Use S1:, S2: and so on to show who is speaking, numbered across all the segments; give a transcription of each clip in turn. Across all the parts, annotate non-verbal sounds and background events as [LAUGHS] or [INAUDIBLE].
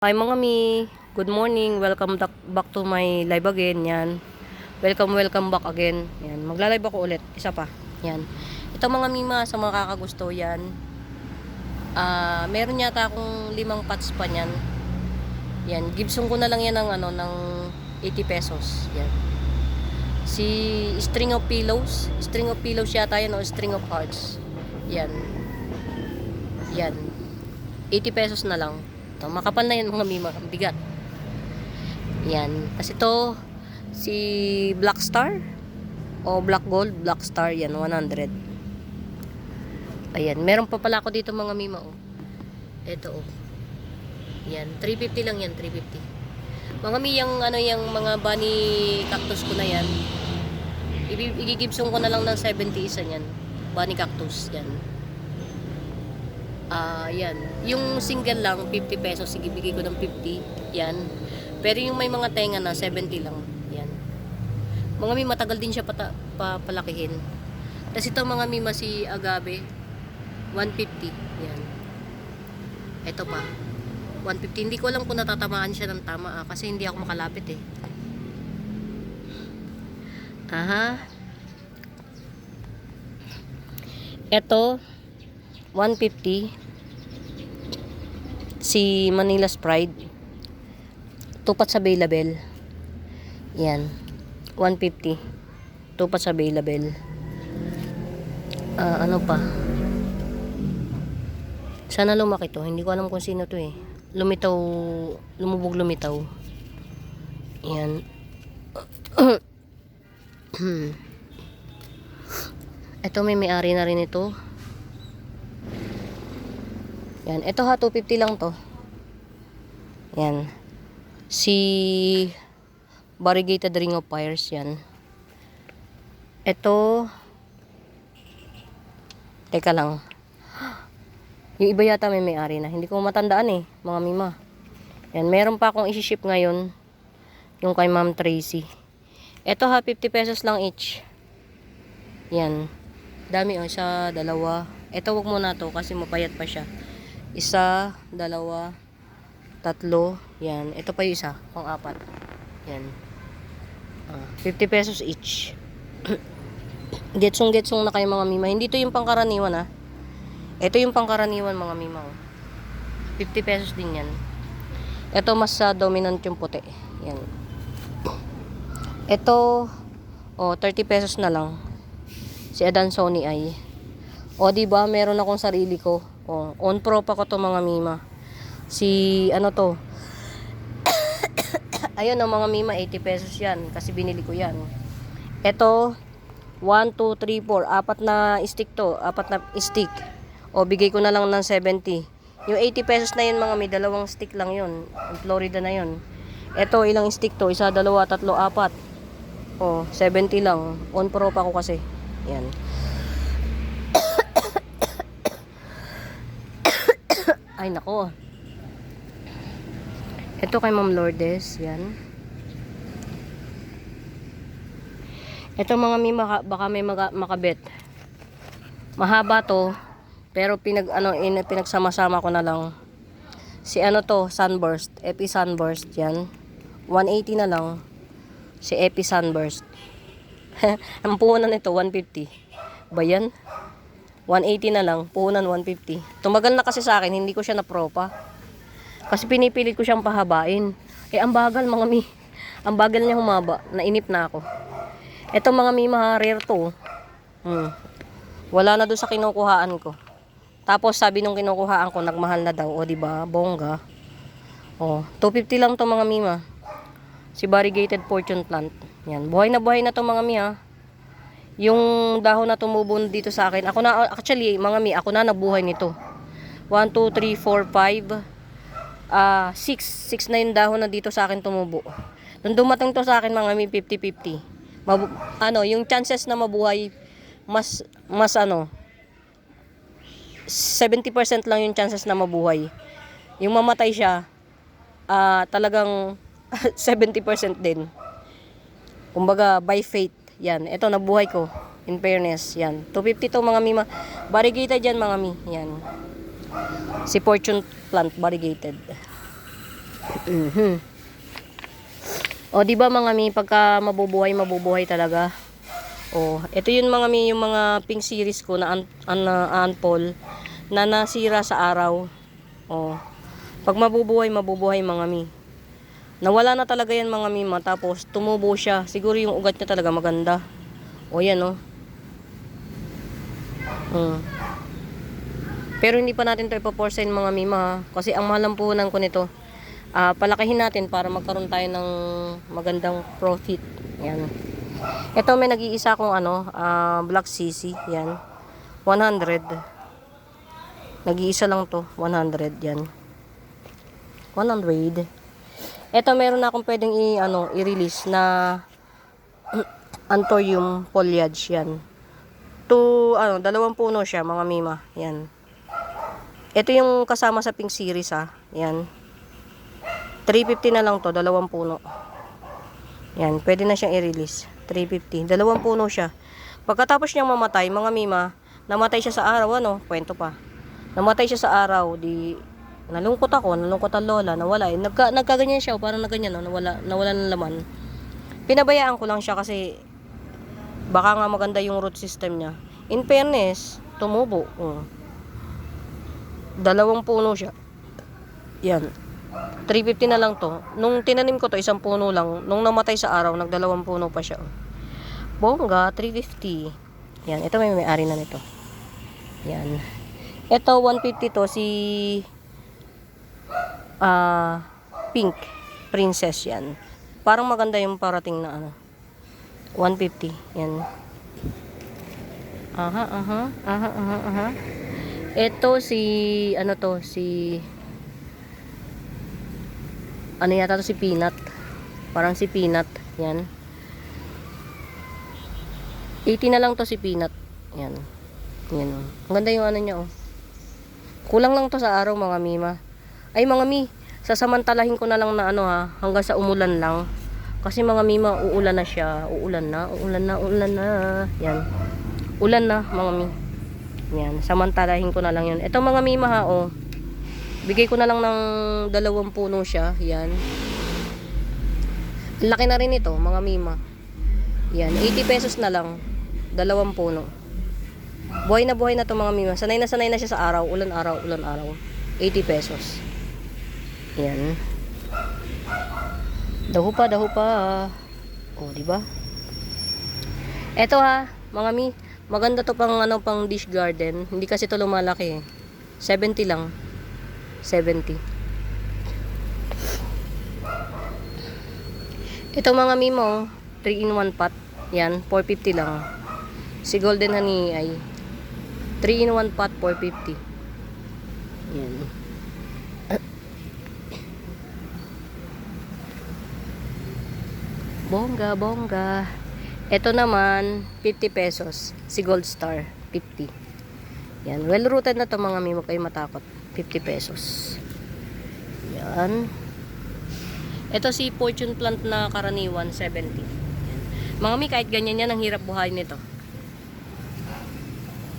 S1: Hi mga mi, good morning. Welcome back, to my live again. Yan. Welcome, welcome back again. Yan. Magla-live ako ulit. Isa pa. Yan. Ito mga mima sa mga kakagusto yan. Ah, meron yata akong limang pots pa niyan. Yan. Gibson ko na lang yan ng ano ng 80 pesos. Yan. Si string of pillows. String of pillows yata yan o string of hearts. Yan. Yan. 80 pesos na lang. Ito, makapal na yan mga mima. Ang bigat. Yan. Kasi ito, si Black Star o Black Gold, Black Star yan, 100. Ayan. Meron pa pala ako dito mga mima oh. Ito oh. Yan. 350 lang yan, 350. Mga mi, yung ano yung mga bunny cactus ko na yan. Igigibsong ko na lang ng 70 isa yan. Bunny cactus yan. Ah, yan. Yung single lang, 50 pesos. Sige, bigay ko ng 50. Yan. Pero yung may mga tenga na, 70 lang. Yan. Mga mi, matagal din siya pata, pa, palakihin. Tapos ito mga mima si agave, 150. Yan. Ito pa. 150. Hindi ko alam kung natatamaan siya ng tama ah, kasi hindi ako makalapit eh. Aha. Ito, 150 si Manila Sprite tupat sa available yan. 150 tupat sa available Ah, ano pa? Sana lumaki to. Hindi ko alam kung sino to eh. Lumitaw lumubog lumitaw. Yan. [CLEARS THROAT] Ito may may-ari na rin ito yan. Ito ha, 250 lang to. Yan. Si variegated ring of fires yan. Ito Teka lang. Yung iba yata may may-ari na. Hindi ko matandaan eh, mga mima. Yan, meron pa akong isi-ship ngayon. Yung kay Ma'am Tracy. Ito ha, 50 pesos lang each. Yan. Dami oh, isa, dalawa. Ito wag muna to kasi mapayat pa siya. Isa, dalawa, tatlo. Yan. Ito pa yung isa, pang apat. Yan. Ah, 50 pesos each. [COUGHS] getsong getsong na kayo mga mima. Hindi to yung pangkaraniwan ah. Ito yung pangkaraniwan mga mima. Oh. 50 pesos din yan. Ito mas sa dominant yung puti. Yan. [COUGHS] Ito, oh, 30 pesos na lang. Si Adan Sony ay. O, di ba meron akong sarili ko. O, on pro pa ko to mga mima. Si, ano to. [COUGHS] Ayun, ang mga mima, 80 pesos yan. Kasi binili ko yan. Ito, 1, 2, 3, 4. Apat na stick to. Apat na stick. O, bigay ko na lang ng 70. Yung 80 pesos na yun, mga may dalawang stick lang yun. Ang Florida na yun. Ito, ilang stick to? Isa, dalawa, tatlo, apat. O, 70 lang. On pro pa ko kasi. Yan. Ay, nako. Ito kay Ma'am Lourdes. Yan. Ito mga maka, baka may maga, makabit. Mahaba to. Pero pinag ano in, pinagsama-sama ko na lang. Si ano to, Sunburst, Epi Sunburst 'yan. 180 na lang. Si Epi Sunburst. [LAUGHS] Ang puhunan nito 150. Ba yan? 180 na lang, puhunan 150. Tumagal na kasi sa akin, hindi ko siya napropa. Kasi pinipilit ko siyang pahabain. Eh, ang bagal mga mi. [LAUGHS] Ang bagal niya humaba. Nainip na ako. Ito mga mi, mga rare to. Hmm. Wala na doon sa kinukuhaan ko. Tapos sabi nung kinukuhaan ko, nagmahal na daw. O, di ba Bongga. O, 250 lang to mga mima. Si variegated fortune plant. Yan. Buhay na buhay na to mga mi ha. Yung dahon na tumubo dito sa akin. Ako na, actually, mga mi, ako na nabuhay nito. 1, 2, 3, 4, 5, ah 6. 6 na yung dahon na dito sa akin tumubo. Nung dumating to sa akin, mga mi, 50-50. Mabu- ano, yung chances na mabuhay, mas, mas ano, 70% lang yung chances na mabuhay. Yung mamatay siya, ah talagang [LAUGHS] 70% din. Kumbaga, by fate. Yan. Ito, nabuhay ko. In fairness. Yan. 250 to mga mima. Variegated yan mga mi. Yan. Si fortune plant variegated. Mhm. O, di ba mga mi, pagka mabubuhay, mabubuhay talaga. O, ito yun mga mi, yung mga pink series ko na an, an, na unpol na nasira sa araw. O, pag mabubuhay, mabubuhay mga mi. Nawala na talaga yan mga mima, tapos tumubo siya. Siguro yung ugat niya talaga maganda. O, yan o. Hmm. Pero hindi pa natin ito ipaporsain mga mima ha. Kasi ang mahal ng puhunan nito. Ah, palakihin natin para magkaroon tayo ng magandang profit. Yan. Ito may nag-iisa kong ano, ah, black CC. Yan. 100. Nag-iisa lang to. 100. Yan. 100. Ito meron na akong pwedeng i, ano, i-release na [CLEARS THROAT] Anthurium foliage. Yan. To, ano, dalawang puno siya, mga mima. Yan. Ito yung kasama sa pink series ha. Yan. 350 na lang to, dalawang puno. Yan, pwede na siyang i-release. 350. Dalawang puno siya. Pagkatapos niyang mamatay, mga mima, namatay siya sa araw, ano, kwento pa. Namatay siya sa araw, di nalungkot ako, nalungkot ang lola, nawala. Eh. Nagka, nagkaganyan siya, parang nagganyan, no, nawala, nawala ng laman. Pinabayaan ko lang siya kasi baka nga maganda yung root system niya. In fairness, tumubo. Oh. Dalawang puno siya. Yan. 350 na lang to. Nung tinanim ko to, isang puno lang. Nung namatay sa araw, nagdalawang puno pa siya. Bongga, 350. Yan, ito may may-ari na nito. Yan. Ito, 150 to, si ah Pink Princess yan. Parang maganda yung parating na ano. 150. Yan. Aha, aha, aha, aha, aha. Ito si, ano to, si ano yata to si Peanut. Parang si Peanut. Yan. 80 na lang to si Peanut. Yan. Yan. Ang ganda yung ano niya oh. Kulang lang to sa araw mga mima. Ay mga mi, sasamantalahin ko na lang na ano ha, hanggang sa umulan lang. Kasi mga mima, uulan na siya. Uulan na, uulan na, uulan na. Yan. Ulan na mga mi. Yan, samantalahin ko na lang yun. Ito mga mima ha, oh. Bigay ko na lang ng dalawang puno siya. Yan. Laki na rin ito, mga mima. Yan, 80 pesos na lang. Dalawang puno. Buhay na buhay na to mga mima. Sanay na sanay na siya sa araw. Ulan araw, ulan araw. 80 pesos. Yan. Daho pa, daho pa. O, di ba? Eto ha, mga mi. Maganda to pang ano pang dish garden. Hindi kasi to lumalaki. eh. 70 lang. 70. Ito mga mimo, 3 in 1 pot. Yan, 450 lang. Si Golden Honey ay 3 in 1 pot, 450. Yan. Bongga, bongga. Ito naman, 50 pesos. Si Gold Star, 50. Yan, well rooted na to mga mimo kayo matakot. 50 pesos. Yan. Ito si fortune plant na karaniwan, 70. Yan. Mga mi, kahit ganyan yan, ang hirap buhayin nito.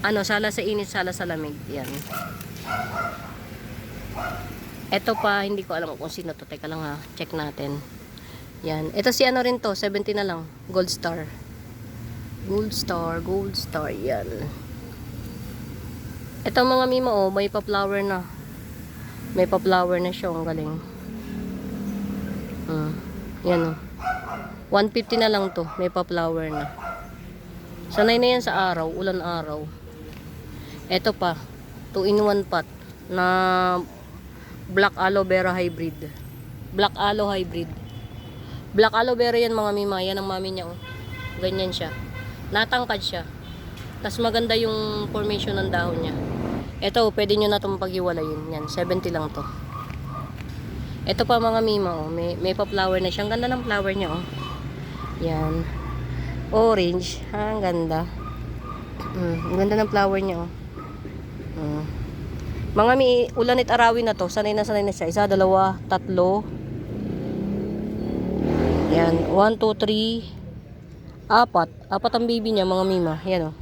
S1: Ano, sala sa init, sala sa lamig. Yan. Ito pa, hindi ko alam kung sino to. Teka lang ha, check natin. Yan. Ito si ano rin to, 70 na lang. Gold star. Gold star, gold star. Yan. Ito mga mimo, oh, may pa-flower na. May pa-flower na siya. Ang galing. Hmm. Yan oh. 150 na lang to. May pa-flower na. Sanay na yan sa araw. Ulan araw. Ito pa. 2 in 1 pot. Na black aloe vera hybrid. Black aloe hybrid. Black aloe vera yan mga mima. Yan ang mami niya oh. Ganyan siya. Natangkad siya. Tapos maganda yung formation ng dahon niya. Ito, pwede nyo na itong paghiwalayin. Yan, 70 lang to. Ito pa mga mima, oh. may, may pa-flower na siya. Ang ganda ng flower niya, oh. Yan. Orange. Ha, ang ganda. Mm, ang ganda ng flower niya, oh. Mm. Mga mi, ulanit arawin na to. Sanay na sanay na siya. Isa, dalawa, tatlo. Yan. One, two, three. Apat. Apat ang baby niya, mga mima. Yan, oh.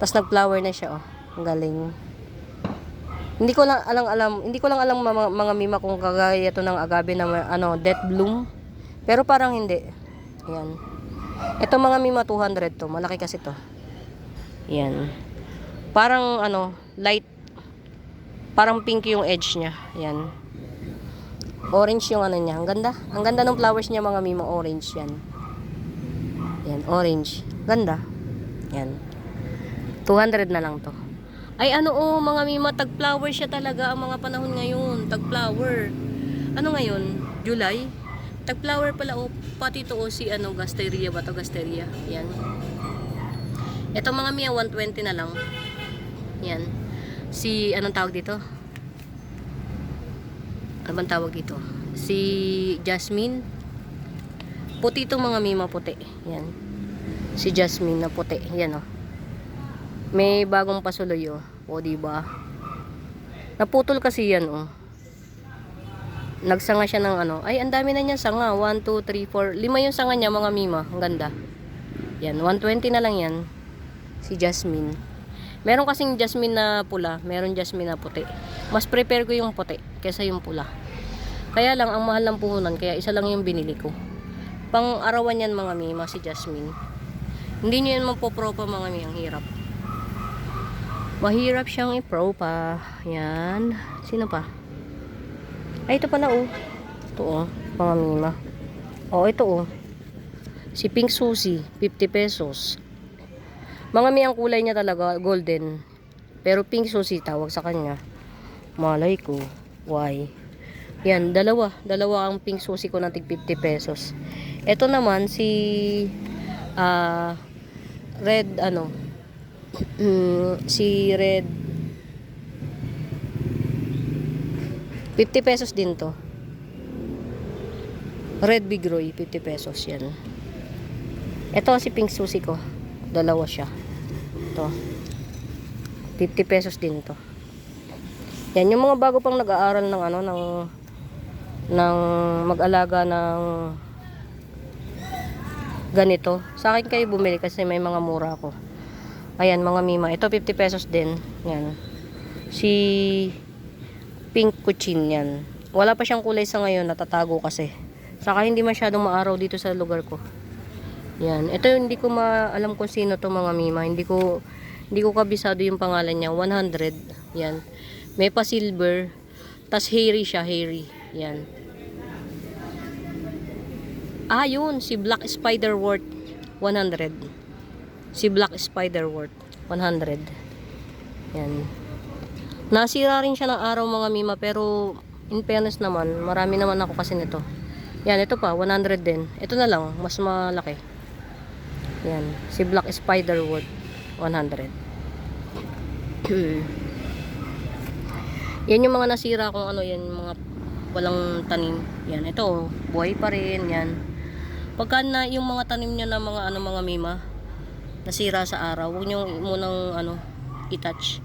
S1: Tapos nag-flower na siya, oh. Ang galing. Hindi ko lang alam alam, hindi ko lang alam mga, mga mima kung kagaya to ng agave na ano, death bloom. Pero parang hindi. Yan. Ito mga mima 200 to, malaki kasi to. Yan. Parang ano, light parang pink yung edge niya. Yan. Orange yung ano niya. Ang ganda. Ang ganda ng flowers niya mga mima orange yan. Yan, orange. Ganda. Yan. 200 na lang to. Ay ano oh, mga mima, tag-flower siya talaga ang mga panahon ngayon. Tag-flower. Ano ngayon? July? Tag-flower pala oh. Pati to oh, si ano, Gasteria ba to? Gasteria. Yan. Ito mga mia, 120 na lang. Yan. Si, anong tawag dito? Ano tawag dito? Si Jasmine. Puti itong mga mima puti. Yan. Si Jasmine na puti. Yan oh. May bagong pasuloy oh. O di ba? Naputol kasi yan oh. Nagsanga siya ng ano. Ay, ang dami na niya sanga. 1, 2, 3, 4. Lima yung sanga niya mga mima. Ang ganda. Yan. 120 na lang yan. Si Jasmine. Meron kasing jasmine na pula, meron jasmine na puti. Mas prepare ko yung puti kaysa yung pula. Kaya lang, ang mahal ng puhunan, kaya isa lang yung binili ko. Pang arawan yan mga mima, si jasmine. Hindi nyo yan mapopropa mga mi, ang hirap. Mahirap siyang ipropa. Yan. Sino pa? Ay, ito pala oh. Ito oh, mga mima. Oh, ito oh. Si Pink Susie, 50 pesos. Mga mi ang kulay niya talaga, golden. Pero pink susi tawag sa kanya. Malay ko. Why? Yan, dalawa. Dalawa ang pink susi ko na tig 50 pesos. Ito naman si ah red ano [CLEARS THROAT] si red 50 pesos din to. Red Big Roy, 50 pesos yan. Ito si pink susi ko. Dalawa siya. Ito. 50 pesos din to. Yan yung mga bago pang nag-aaral ng ano ng ng mag-alaga ng ganito. Sa akin kayo bumili kasi may mga mura ako. Ayan mga mima. Ito 50 pesos din. Yan. Si pink kuchin yan. Wala pa siyang kulay sa ngayon. Natatago kasi. Saka hindi masyadong maaraw dito sa lugar ko. Yan. Ito yung hindi ko maalam kung sino to mga mima. Hindi ko hindi ko kabisado yung pangalan niya. 100. Yan. May pa silver. Tas hairy siya, hairy. Yan. Ah, yun. Si Black Spiderwort. 100. Si Black Spiderwort. 100. Yan. Nasira rin siya ng araw mga mima. Pero in fairness naman, marami naman ako kasi nito. Yan, ito pa. 100 din. Ito na lang. Mas malaki. Yan. Si Black Spiderwood. 100. [CLEARS THROAT] yan yung mga nasira kung ano yan. Mga walang tanim. Yan. Ito. Buhay pa rin. Yan. Pagka na yung mga tanim niya na mga ano mga mima nasira sa araw, huwag niyo munang ano i-touch.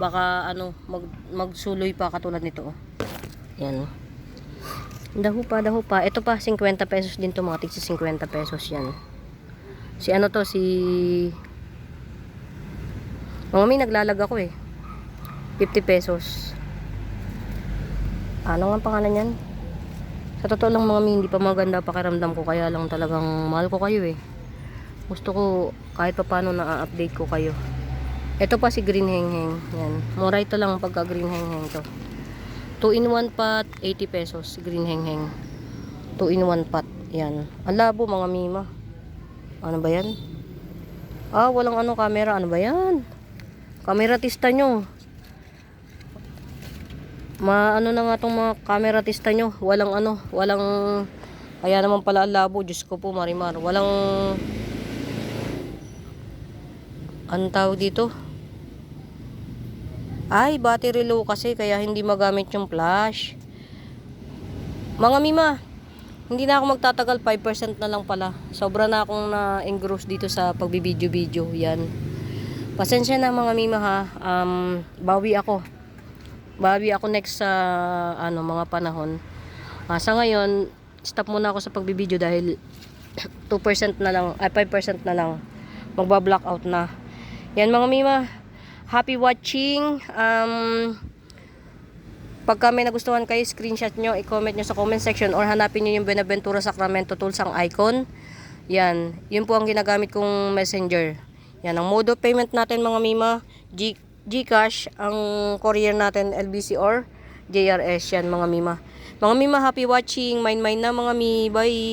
S1: Baka ano mag magsuloy pa katulad nito. Oh. Yan. Daho pa, daho pa. Ito pa 50 pesos din to mga tigsi 50 pesos yan. Si ano to, si... Mga may naglalag ako eh. 50 pesos. Ano nga ang pangalan yan? Sa totoo lang mga hindi pa maganda pakiramdam ko. Kaya lang talagang mahal ko kayo eh. Gusto ko kahit pa paano na-update ko kayo. Ito pa si Green Heng Heng. Yan. Mura ito lang pagka Green Heng Heng to. 2 in 1 pot, 80 pesos. Green Heng Heng. 2 in 1 pot. Yan. Ang labo mga mima. Ano ba yan? Ah, walang ano camera. Ano ba yan? Camera tista nyo. Ma ano na nga tong mga camera tista nyo. Walang ano, walang kaya naman pala ang labo. Diyos ko po, Marimar. Walang anong tawag dito? Ay, battery low kasi kaya hindi magamit yung flash. Mga mima, hindi na ako magtatagal, 5% na lang pala. Sobra na akong na-engross dito sa pagbibideo-video. Yan. Pasensya na mga mima ha. Um, bawi ako. Bawi ako next sa ano mga panahon. Ah, sa ngayon, stop muna ako sa pagbibideo dahil [CLEARS THROAT] 2% na lang, ay 5% na lang. Magba-blackout na. Yan mga mima. Happy watching. Um, Pagka may nagustuhan kayo, screenshot nyo, i-comment nyo sa comment section or hanapin nyo yung Benaventura Sacramento Tools ang icon. Yan. Yun po ang ginagamit kong messenger. Yan. Ang mode payment natin mga mima, G Gcash, ang courier natin LBC or JRS yan mga mima. Mga mima, happy watching. Mine mine na mga mi. Bye.